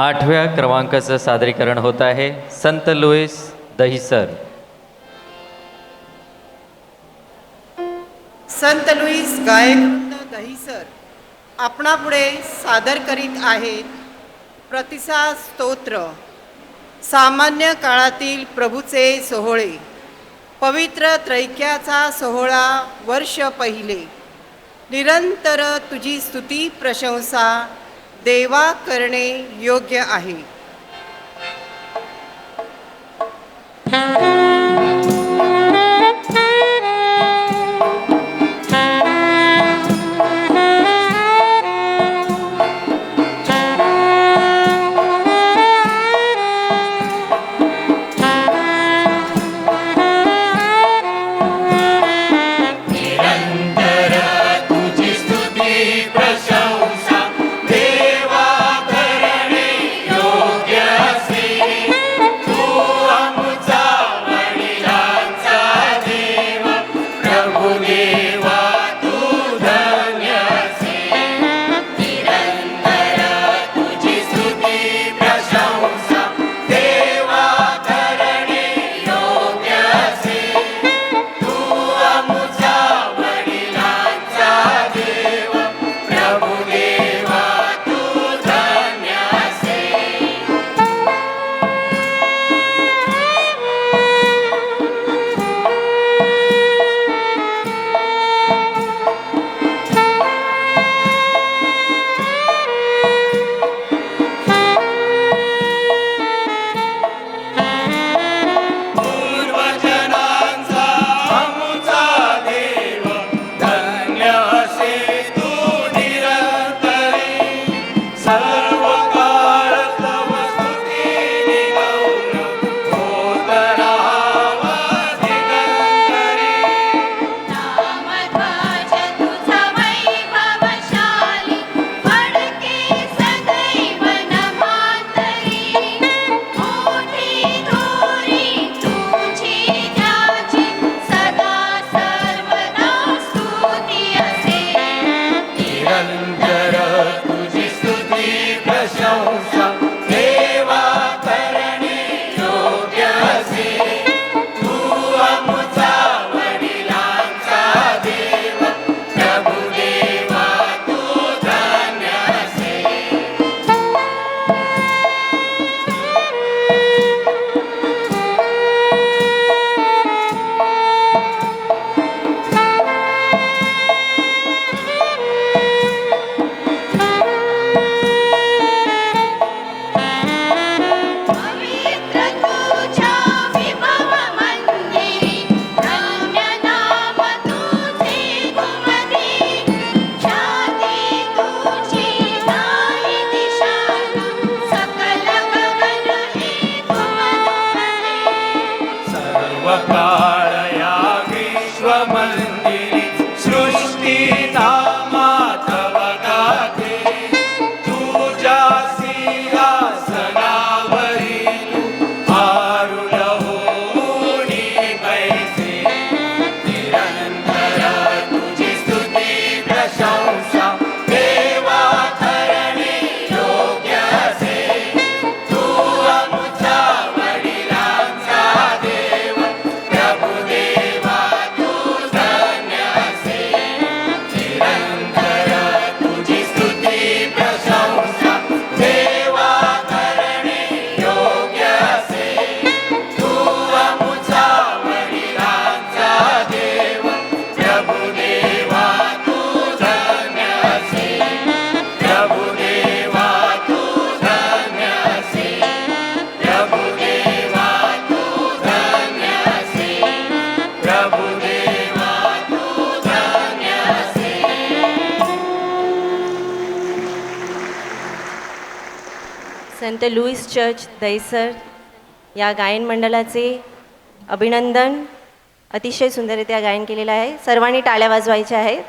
आठव्या क्रमांकाचं सादरीकरण होत आहे. संत लुईस दहिसर. संत लुईस गायक दहिसर आपणापुढे सादर करीत आहेत. प्रतिसाद स्तोत्र. सामान्य काळातील प्रभूचे सोहळे. पवित्र त्रैक्याचा सोहळा वर्ष पहिले. निरंतर तुझी स्तुती प्रशंसा देवा करणे योग्य आहे. yaşa olsun. विश्वमन्दिरि संत लुईस चर्च दहीसर या गायन मंडळाचे अभिनंदन. अतिशय सुंदररित्या गायन केलेलं आहे. सर्वांनी टाळ्या वाजवायच्या आहेत.